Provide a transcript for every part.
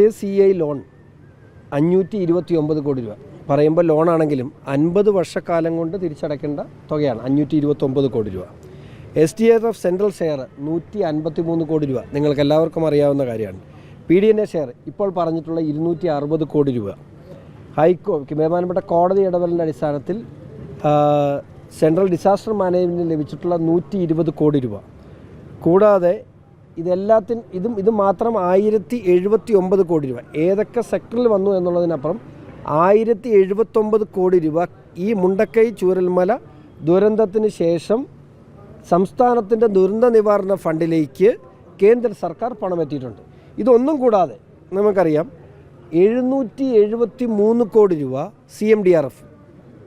C I loan അഞ്ഞൂറ്റി ഇരുപത്തി ഒമ്പത് കോടി രൂപ. പറയുമ്പോൾ ലോണാണെങ്കിലും അൻപത് വർഷക്കാലം കൊണ്ട് തിരിച്ചടയ്ക്കേണ്ട തുകയാണ് അഞ്ഞൂറ്റി ഇരുപത്തൊമ്പത് കോടി രൂപ. S T F central share നൂറ്റി അൻപത്തി മൂന്ന് കോടി രൂപ. നിങ്ങൾക്ക് എല്ലാവർക്കും അറിയാവുന്ന കാര്യമാണ്. P D N A share ഇപ്പോൾ പറഞ്ഞിട്ടുള്ള ഇരുന്നൂറ്റി അറുപത് കോടി രൂപ. ഹൈക്കോ ബഹുമാനപ്പെട്ട കോടതി ഇടപെടലിന്റെ അടിസ്ഥാനത്തിൽ സെൻട്രൽ ഡിസാസ്റ്റർ മാനേജ്മെന്റിന് ലഭിച്ചിട്ടുള്ള നൂറ്റി ഇരുപത് കോടി രൂപ. കൂടാതെ ഇതെല്ലാത്തിൻ ഇതും ഇത് മാത്രം ആയിരത്തി എഴുപത്തി ഒമ്പത് കോടി രൂപ. ഏതൊക്കെ സെക്ടറിൽ വന്നു എന്നുള്ളതിനപ്പുറം ആയിരത്തി എഴുപത്തൊമ്പത് കോടി രൂപ ഈ മുണ്ടക്കൈ ചൂരൽമല ദുരന്തത്തിന് ശേഷം സംസ്ഥാനത്തിന്റെ ദുരന്ത നിവാരണ ഫണ്ടിലേക്ക് കേന്ദ്ര സർക്കാർ പണമെത്തിയിട്ടുണ്ട്. ഇതൊന്നും കൂടാതെ നമുക്കറിയാം എഴുന്നൂറ്റി എഴുപത്തി മൂന്ന് കോടി രൂപ C M D R F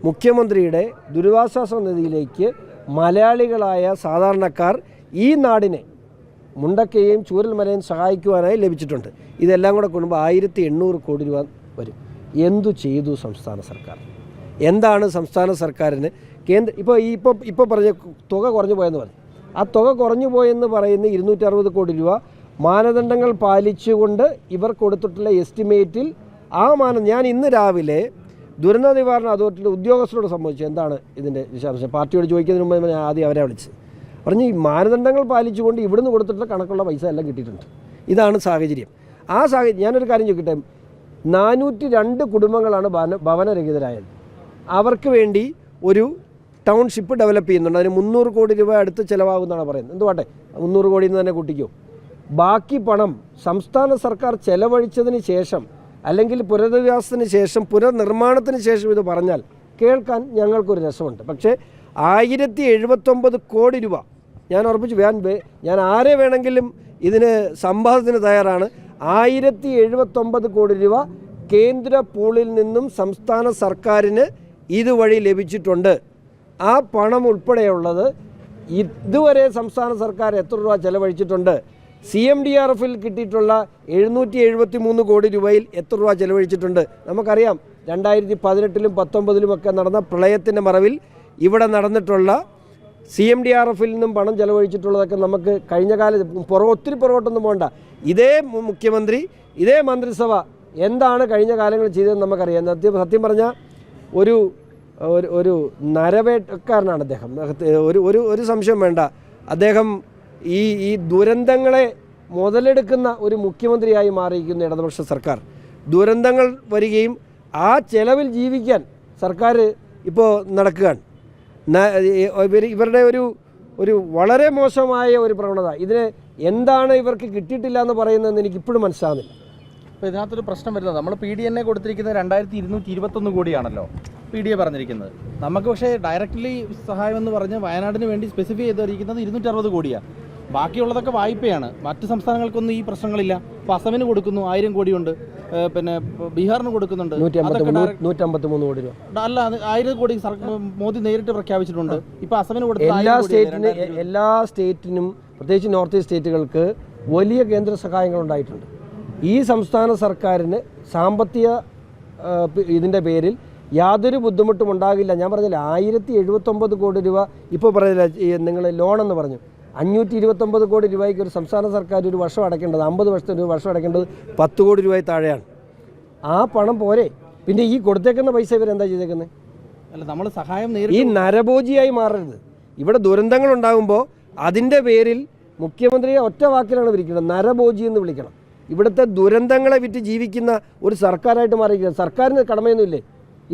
മുഖ്യമന്ത്രിയുടെ ദുരിതാശ്വാസ നിധിയിലേക്ക് മലയാളികളായ സാധാരണക്കാർ ഈ നാടിനെ മുണ്ടക്കയും ചൂരൽമലയും സഹായിക്കുവാനായി ലഭിച്ചിട്ടുണ്ട്. ഇതെല്ലാം കൂടെ കൂടുമ്പോൾ ആയിരത്തി എണ്ണൂറ് കോടി രൂപ വരും. എന്തു ചെയ്തു സംസ്ഥാന സർക്കാർ? എന്താണ് സംസ്ഥാന സർക്കാരിന് കേന്ദ്ര ഇപ്പോൾ ഈ ഇപ്പോൾ ഇപ്പോൾ പറഞ്ഞ തുക കുറഞ്ഞു പോയെന്ന് പറഞ്ഞു. ആ തുക കുറഞ്ഞു പോയെന്ന് പറയുന്ന ഇരുന്നൂറ്ററുപത് കോടി രൂപ മാനദണ്ഡങ്ങൾ പാലിച്ചുകൊണ്ട് ഇവർ കൊടുത്തിട്ടുള്ള എസ്റ്റിമേറ്റിൽ ആ മാന ഞാൻ ഇന്ന് രാവിലെ ദുരന്ത നിവാരണ അതോറിറ്റിയുടെ ഉദ്യോഗസ്ഥരോട് സംബന്ധിച്ചു എന്താണ് ഇതിന്റെ വിശദാംശം? പാർട്ടിയോട് ചോദിക്കുന്നതിന് മുമ്പ് ഞാൻ ആദ്യം അവരെ വിളിച്ച്. പറഞ്ഞ് ഈ മാനദണ്ഡങ്ങൾ പാലിച്ചുകൊണ്ട് ഇവിടുന്ന് കൊടുത്തിട്ടുള്ള കണക്കുള്ള പൈസ എല്ലാം കിട്ടിയിട്ടുണ്ട്. ഇതാണ് സാഹചര്യം. ആ സാഹചര്യം ഞാനൊരു കാര്യം ചോദിക്കട്ടെ? നാനൂറ്റി രണ്ട് കുടുംബങ്ങളാണ് ഭവന ഭവനരഹിതരായത്. അവർക്ക് വേണ്ടി ഒരു ടൗൺഷിപ്പ് ഡെവലപ്പ് ചെയ്യുന്നുണ്ട്. അതിന് മുന്നൂറ് കോടി രൂപ അടുത്ത് ചിലവാകുമെന്നാണ് പറയുന്നത്. എന്തുവാട്ടെ മുന്നൂറ് കോടിയിൽ നിന്ന് തന്നെ കൂട്ടിക്കോ. ബാക്കി പണം സംസ്ഥാന സർക്കാർ ചെലവഴിച്ചതിന് ശേഷം അല്ലെങ്കിൽ പുനരധിവാസത്തിന് ശേഷം പുനർനിർമ്മാണത്തിന് ശേഷം ഇത് പറഞ്ഞാൽ കേൾക്കാൻ ഞങ്ങൾക്കൊരു രസമുണ്ട്. പക്ഷേ ആയിരത്തി കോടി രൂപ ഞാൻ ഉറപ്പിച്ചു ഞാൻ ഞാൻ ആരെ വേണമെങ്കിലും ഇതിന് സംവാദത്തിന് തയ്യാറാണ്. ആയിരത്തി എഴുപത്തൊമ്പത് കോടി രൂപ കേന്ദ്ര പൂളിൽ നിന്നും സംസ്ഥാന സർക്കാരിന് ഇതുവഴി ലഭിച്ചിട്ടുണ്ട്. ആ പണം ഉൾപ്പെടെയുള്ളത് ഇതുവരെ സംസ്ഥാന സർക്കാർ എത്ര രൂപ ചെലവഴിച്ചിട്ടുണ്ട്? സി എം ഡി ആർ എഫിൽ കിട്ടിയിട്ടുള്ള എഴുന്നൂറ്റി എഴുപത്തി മൂന്ന് കോടി രൂപയിൽ എത്ര രൂപ ചെലവഴിച്ചിട്ടുണ്ട്? നമുക്കറിയാം രണ്ടായിരത്തി പതിനെട്ടിലും പത്തൊമ്പതിലുമൊക്കെ നടന്ന പ്രളയത്തിന്റെ മറവിൽ ഇവിടെ നടന്നിട്ടുള്ള സി എം ഡി ആർ എഫിൽ നിന്നും പണം ചെലവഴിച്ചിട്ടുള്ളതൊക്കെ നമുക്ക് കഴിഞ്ഞ കാല പുറ ഒത്തിരി പുറകോട്ടൊന്നും പോകണ്ട. ഇതേ മുഖ്യമന്ത്രി ഇതേ മന്ത്രിസഭ എന്താണ് കഴിഞ്ഞ കാലങ്ങളിൽ ചെയ്തതെന്ന് നമുക്കറിയാം. സത്യം സത്യം പറഞ്ഞാൽ ഒരു ഒരു ഒരു നരവേട്ടക്കാരനാണ് അദ്ദേഹം. ഒരു ഒരു ഒരു സംശയം വേണ്ട. അദ്ദേഹം ഈ ഈ ദുരന്തങ്ങളെ മുതലെടുക്കുന്ന ഒരു മുഖ്യമന്ത്രിയായി മാറിയിരിക്കുന്ന ഇടതുപക്ഷ സർക്കാർ. ദുരന്തങ്ങൾ വരികയും ആ ചെലവിൽ ജീവിക്കാൻ സർക്കാർ ഇപ്പോൾ നടക്കുകയാണ്. ഇവർ- ഇവരുടെ ഒരു ഒരു വളരെ മോശമായ ഒരു പ്രവണത. ഇതിന് എന്താണ് ഇവർക്ക് കിട്ടിയിട്ടില്ല എന്ന് പറയുന്നതെന്ന് എനിക്ക് ഇപ്പോഴും മനസ്സിലാകുന്നില്ല അപ്പോൾ ഇതിനകത്തൊരു പ്രശ്നം വരുന്നത് നമ്മൾ പി ഡി എന്നെ കൊടുത്തിരിക്കുന്നത് രണ്ടായിരത്തി ഇരുന്നൂറ്റി ഇരുപത്തൊന്ന് കോടിയാണല്ലോ പി ഡി എ പറഞ്ഞിരിക്കുന്നത്. നമുക്ക് പക്ഷേ ഡയറക്റ്റ്ലി സഹായം എന്ന് പറഞ്ഞ് വയനാടിന് വേണ്ടി സ്പെസിഫൈ ചെയ്തിരിക്കുന്നത് ഇരുന്നൂറ്റി അറുപത് കോടിയാണ് ബാക്കിയുള്ളതൊക്കെ വായ്പയാണ്. മറ്റ് സംസ്ഥാനങ്ങൾക്കൊന്നും ഈ പ്രശ്നങ്ങളില്ല. ഇപ്പോൾ അസമിന് കൊടുക്കുന്നു ആയിരം കോടിയുണ്ട്. പിന്നെ ബീഹാറിന് കൊടുക്കുന്നുണ്ട്. കോടി രൂപ. അല്ല ആയിരം കോടി മോദി നേരിട്ട് പ്രഖ്യാപിച്ചിട്ടുണ്ട്. ഇപ്പൊ അസമിന് കൊടുക്കുന്ന എല്ലാ സ്റ്റേറ്റിന് എല്ലാ സ്റ്റേറ്റിനും പ്രത്യേകിച്ച് നോർത്ത് ഈസ്റ്റ് സ്റ്റേറ്റുകൾക്ക് വലിയ കേന്ദ്ര സഹായങ്ങൾ ഉണ്ടായിട്ടുണ്ട്. ഈ സംസ്ഥാന സർക്കാരിന് സാമ്പത്തിക ഇതിന്റെ പേരിൽ യാതൊരു ബുദ്ധിമുട്ടും ഉണ്ടാകില്ല. ഞാൻ പറഞ്ഞില്ല ആയിരത്തി എഴുപത്തൊമ്പത് കോടി രൂപ ഇപ്പോൾ പറഞ്ഞില്ല നിങ്ങൾ ലോണെന്ന് പറഞ്ഞു. അഞ്ഞൂറ്റി ഇരുപത്തൊമ്പത് കോടി രൂപയ്ക്ക് ഒരു സംസ്ഥാന സർക്കാർ ഒരു വർഷം അടയ്ക്കേണ്ടത് അമ്പത് വർഷത്തിന് ഒരു വർഷം അടയ്ക്കേണ്ടത് പത്ത് കോടി രൂപയിൽ താഴെയാണ്. ആ പണം പോരെ. പിന്നെ ഈ കൊടുത്തേക്കുന്ന പൈസ ഇവരെന്താ ചെയ്തേക്കുന്നത് അല്ല നമ്മൾ സഹായം ഈ നരഭോജിയായി മാറരുത്. ഇവിടെ ദുരന്തങ്ങൾ ഉണ്ടാകുമ്പോൾ അതിന്റെ പേരിൽ മുഖ്യമന്ത്രിയെ ഒറ്റ വാക്കിലാണ് വിളിക്കുന്നത് നരഭോജി എന്ന് വിളിക്കണം. ഇവിടുത്തെ ദുരന്തങ്ങളെ വിറ്റ് ജീവിക്കുന്ന ഒരു സർക്കാരായിട്ട് മാറിയിരിക്കുന്നത് സർക്കാരിന് കടമയൊന്നുമില്ലേ?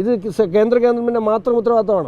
ഇത് കേന്ദ്ര ഗവൺമെന്റിന്റെ മാത്രം ഉത്തരവാദിത്തമാണോ?